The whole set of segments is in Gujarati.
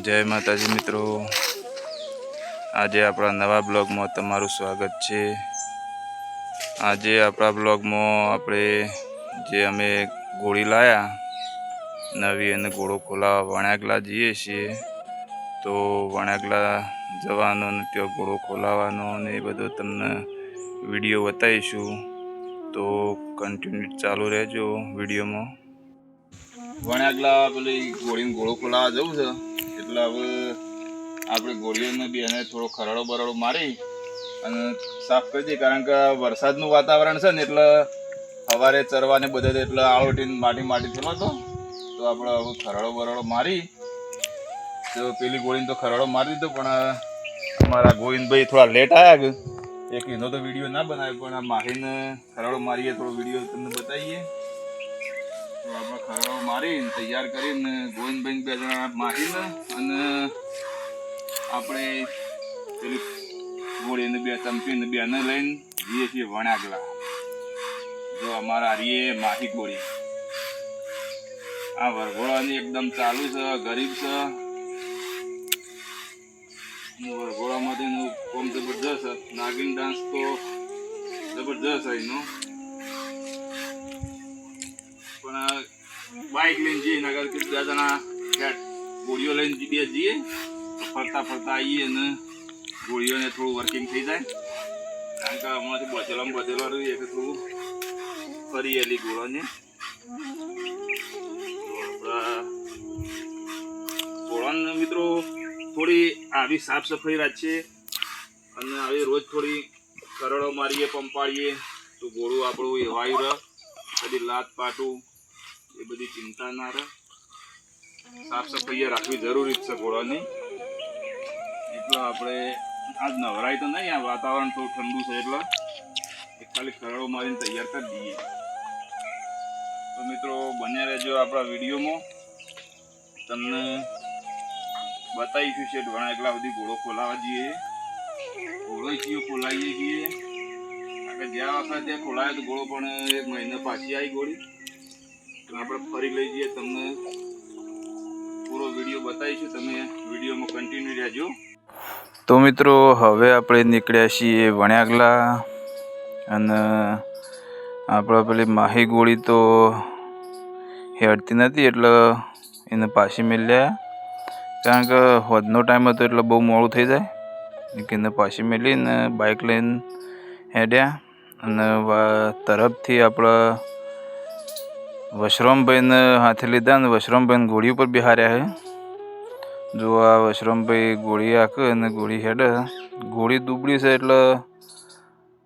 જય માતાજી મિત્રો. આજે આપણા નવા બ્લોગમાં તમારું સ્વાગત છે. આજે આપણા બ્લોગમાં આપણે જે અમે ગોળી લાયા, નવી અને ઘોડો ખોલાવા વણાકલા જઈએ છીએ, તો વણાકલા જવાનો અને ત્યાં ઘોડો ખોલાવાનો ને એ બધો તમને વીડિયો બતાવીશું. તો કન્ટિન્યુ ચાલુ રહેજો વિડીયોમાં. વણાકલા પેલી ગોળીને ઘોડો ખોલાવા જવું છે? એટલે હવે આપણે ગોળીઓને બી એને થોડો ખરડો બરડો મારી અને સાફ કરી દઈએ, કારણ કે વરસાદનું વાતાવરણ છે ને એટલે સવારે ચરવાને બધે એટલે આવટીને માટી માટી થયેલો હતો. તો આપણે હવે ખરડો બરડો મારી. તો પેલી ગોળીને તો ખરડો મારી દીધો, પણ અમારા ગોવિંદભાઈ થોડા લેટ આવ્યા એક એનો તો વીડિયો ના બનાવ્યો, પણ આ માહીને ખરડો મારીએ, થોડો વીડિયો તમને બતાવીએ. આપણે ખરડો મારીને તૈયાર કરીને ગોવિંદભાઈ બે જણા મારીને અને આપણે પેલી ગોળીને બે ચમચીને બેને લઈને જઈએ છીએ વણાગલા. જો અમારા હારીએ માહી ગોળી. આ વરઘોડાની એકદમ ચાલુ છે, ગરીબ છે. વરઘોડામાંથી કોમ જબરજસ્ત નાગિન ડાન્સ તો જબરજસ્ત એનો પણ આ બાઇક લઈને જઈએ, નગર કે બે જણા ગોળીઓ લઈને બે જઈએ ફરતા ફરતા આવીએ અને ગોળીઓને થોડું વર્કિંગ થઈ જાય. કારણ કે હમણાંથી બચેલામાં બચેલા રહીએ એટલે થોડું ફરી એલી ગોળાને. ગોળાને મિત્રો થોડી આવી સાફ સફાઈ રાખીએ અને આવી રોજ થોડી કરડો મારીએ પંપાડીએ તો ગોળું આપણું એવાયું રહે કદી લાત પાટું એ બધી ચિંતા ના રહે. સાફ સફાઈ રાખવી જરૂરી છે ઘોડાની. એટલે આપણે આજ નવરાય તો નહીં, આ વાતાવરણ થોડું ઠંડુ છે એટલે એક ખાલી ખરડો મારીને તૈયાર કરી દઈએ. તો મિત્રો, બન્યા રહેજો આપણા વિડીયોમાં. તમને બતાવીશું છે ઘણા એટલા બધી ઘોડો ખોલાવા જઈએ. ઘોડો છીએ ખોલાવીએ છીએ. જ્યાં વખત ત્યાં ખોલાયો તો ઘોડો પણ એક મહિનો પાછી આવી ગોળી તો આપણે ફરી લઈ જઈએ તમને પૂરો વીડિયો બતાવીશું. તમે વિડીયોમાં કન્ટિન્યુ રહેજો. તો મિત્રો, હવે આપણે નીકળ્યા છીએ વણ્યાગલા અને આપણે પેલી માહી ગોળી તો હેડતી નથી, એટલે એને પાછી મેળ્યા કારણ કે હોદનો ટાઈમ હતો એટલે બહુ મોડું થઈ જાય. એને પાછી મેલીને બાઇક લઈને હેડ્યા અને તરફથી આપણા વશરામભાઈને હાથે લીધા અને વશરામભાઈને ગોળી ઉપર બિહાર્યા છે જો આ વશરામભાઈ ગોળી આકે અને ગોળી હેડે ગોળી દુબળી છે એટલે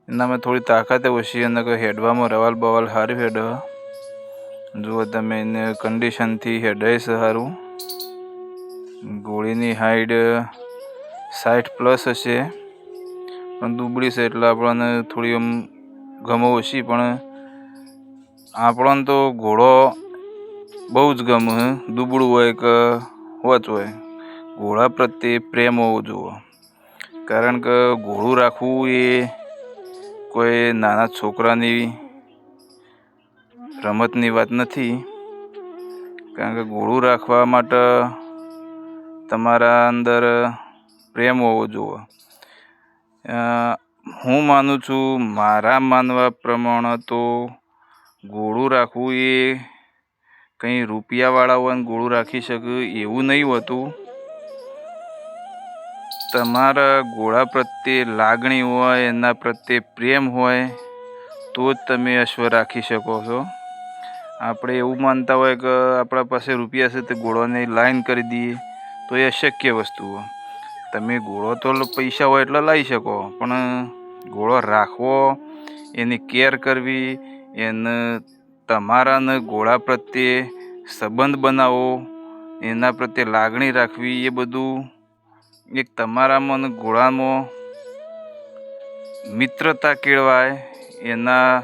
એનામાં થોડી તાકાત ઓછી અને હેડવામાં રવાલ બવાલ સારું હેડે જુઓ તમે એને કન્ડિશનથી હેડાય છે સારું ગોળીની હાઈટ સાઠ પ્લસ હશે પણ દુબળી છે એટલે આપણને થોડી આમ ગમો ઓછી પણ આપણને તો ઘોડો બહુ જ ગમે દુબળું હોય કે હોચ હોય. ઘોડા પ્રત્યે પ્રેમ હોવો જોઈએ. કારણ કે ઘોડું રાખવું એ કોઈ નાના છોકરાની રમતની વાત નથી. કારણ કે ઘોડું રાખવા માટે તમારા અંદર પ્રેમ હોવો જોઈએ. હું માનું છું મારા માનવા પ્રમાણે તો ઘોડું રાખવું એ કંઈ રૂપિયાવાળા હોય ને ઘોડું રાખી શકે એવું નહીં હોતું. તમારા ઘોડા પ્રત્યે લાગણી હોય, એના પ્રત્યે પ્રેમ હોય, તો જ તમે અશ્વ રાખી શકો છો. આપણે એવું માનતા હોય કે આપણા પાસે રૂપિયા છે, તે ઘોડોને લાઈન કરી દઈએ, તો એ અશક્ય વસ્તુ હોય. તમે ઘોડો તો પૈસા હોય એટલે લાવી શકો, પણ ઘોડો રાખવો, એની કેર કરવી એને તમારાને ગોળા પ્રત્યે સંબંધ બનાવો, એના પ્રત્યે લાગણી રાખવી એ બધું એક તમારામાં અને ઘોડામાં મિત્રતા કેળવાય, એના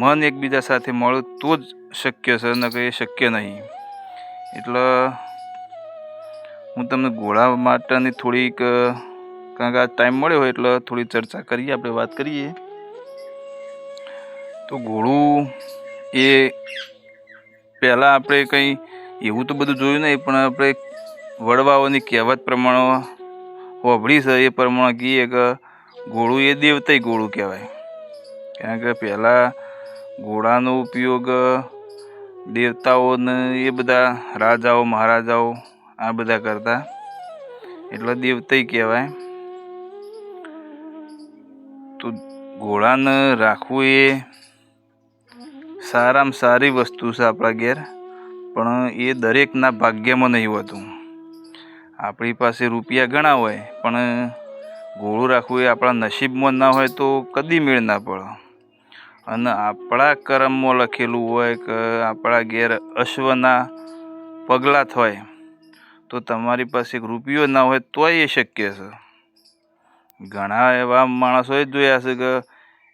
મન એકબીજા સાથે મળે તો જ શક્ય છે ન કે શક્ય નહીં. એટલે હું તમને ઘોડા માટેની થોડીક કારણ કે આ ટાઈમ મળ્યો હોય એટલે થોડી ચર્ચા કરીએ, આપણે વાત કરીએ. તો ઘોડું એ પહેલાં આપણે કંઈ એવું તો બધું જોયું નહીં, પણ આપણે વડવાઓની કહેવત પ્રમાણે હોભળી છે, એ પ્રમાણે કહીએ કે ઘોડું એ દેવતાય ઘોડું કહેવાય. કારણ કે પહેલાં ઘોડાનો ઉપયોગ દેવતાઓને એ બધા રાજાઓ, મહારાજાઓ આ બધા કરતા. એટલે દેવતાય કહેવાય. તો ઘોડાને રાખવું એ સારામાં સારી વસ્તુ છે આપણા ઘેર, પણ એ દરેકના ભાગ્યમાં નહીં હોતું. આપણી પાસે રૂપિયા ઘણા હોય, પણ ઘોડું રાખવું એ આપણા નસીબમાં ના હોય તો કદી મેળ ના પડે. અને આપણા કરમમાં લખેલું હોય કે આપણા ઘેર અશ્વના પગલાં થાય, તો તમારી પાસે રૂપિયો ના હોય તોય એ શક્ય છે. ઘણા એવા માણસોએ જોયા છે કે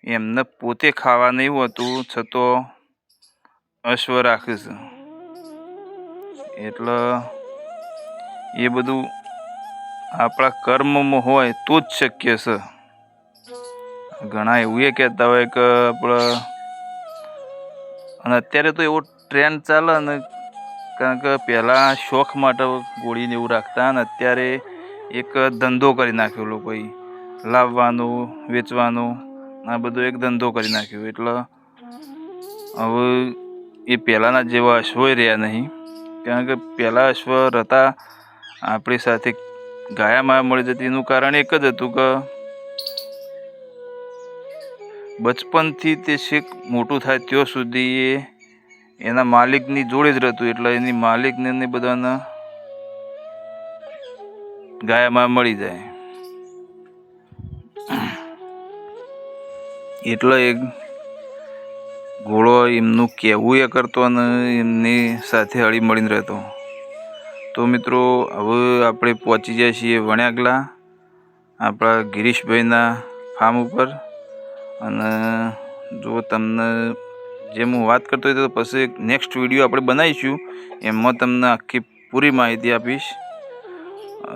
એમને પોતે ખાવા નહીં હોતું, છતાં અશ્વ રાખીશું એટલે એ બધું આપણા કર્મમાં હોય તો જ શક્ય છે. ઘણા એવું એ કહેતા હોય કે આપણે અને અત્યારે તો એવો ટ્રેન્ડ ચાલે ને, કારણ કે પહેલાં શોખ માટે ગોળીને એવું રાખતા અને અત્યારે એક ધંધો કરી નાખ્યો લોકોએ લાવવાનું, વેચવાનું, આ બધો એક ધંધો કરી નાખ્યો. એટલે હવે એ પહેલાંના જેવા અશ્વય રહ્યા નહીં. કારણ કે પહેલાં અશ્વ રતા આપણી સાથે ગાયામાં મળી જતી એનું કારણ એક જ હતું કે બચપનથી તે શીખ મોટું થાય ત્યાં સુધી એ એના માલિકની જોડે જ રહેતું. એટલે એની માલિકને ને બધાને ગાયામાં મળી જાય. એટલે એક ઘોડો એમનું કહેવું એ કરતો અને એમની સાથે હળી મળીને રહેતો. તો મિત્રો, હવે આપણે પહોંચી જઈએ છીએ વણ્યાગલા, આપણા ગિરીશભાઈના ફાર્મ ઉપર. અને જો તમને જે હું વાત કરતો હતો તો પછી નેક્સ્ટ વીડિયો આપણે બનાવીશું, એમાં તમને આખી પૂરી માહિતી આપીશ.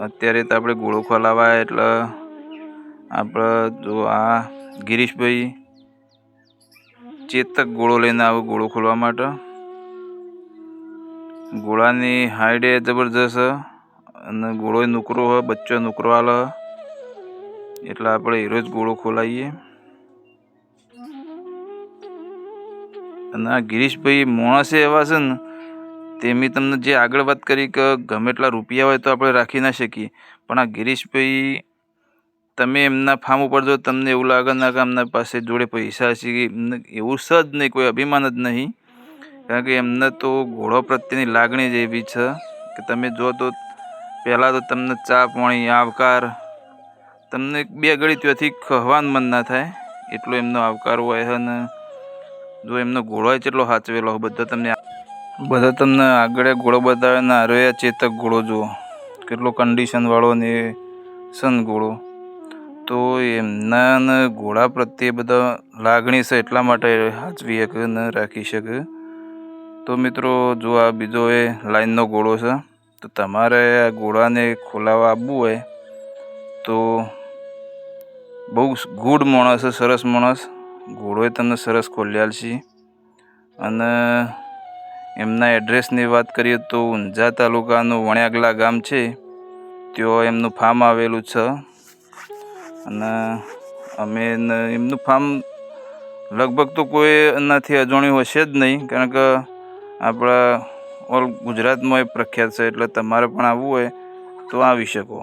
અત્યારે તો આપણે ગોળો ખોલાવા એટલે આપણે જો આ ગિરીશભાઈ ચેતક ગોળો લઈને આવે ગોળો ખોલવા માટે. ગોળાની હાઈડ એ જબરજસ્ત અને ગોળો નુકરો હોય, બચ્ચો નુકરો આલે એટલે આપણે હીરો જ ગોળો ખોલાવીએ અને આ ગિરીશભાઈ માણસે એવા છે ને, તેમની તમને જે આગળ વાત કરી કે ગમે એટલા રૂપિયા હોય તો આપણે રાખી ના શકીએ. પણ આ ગિરીશભાઈ તમે એમના ફાર્મ ઉપર જો તમને એવું લાગે ના કે એમના પાસે જોડે પૈસા છે કે એમને એવું છે જ નહીં, કોઈ અભિમાન જ નહીં. કારણ કે એમને તો ઘોડો પ્રત્યેની લાગણી જ એવી છે કે તમે જો તો પહેલાં તો તમને ચા, પાણી, આવકાર તમને બે ઘડી ત્યાંથી ખવાનું મન ના થાય. એટલો એમનો આવકાર હોય અને જો એમનો ઘોડો કેટલો સાચવેલો હોય, બધો તમને બધા તમને આગળ ઘોડો બતાવે ને આરો ચેતક ઘોડો જુઓ. કેટલો કન્ડિશનવાળો ને સન ઘોડો. તો એમના ઘોડા પ્રત્યે બધા લાગણી છે એટલા માટે સાચવી શકે ને રાખી શકે. તો મિત્રો, જો આ બીજો એ લાઈનનો ઘોડો છે, તો તમારે આ ઘોડાને ખોલાવા આવવું હોય, તો બહુ ગુડ માણસ છે, સરસ માણસ. ઘોડોએ તમને સરસ ખોલ્યાલ છે. અને એમના એડ્રેસની વાત કરીએ તો ઊંઝા તાલુકાનું વણ્યાગલા ગામ છે, ત્યાં એમનું ફાર્મ આવેલું છે. અને અમે એમનું ફાર્મ લગભગ તો કોઈ એનાથી અજાણ્યું હશે જ નહીં, કારણ કે આપણા ઓલ ગુજરાતમાં એ પ્રખ્યાત છે, એટલે તમારે પણ આવવું હોય તો આવી શકો.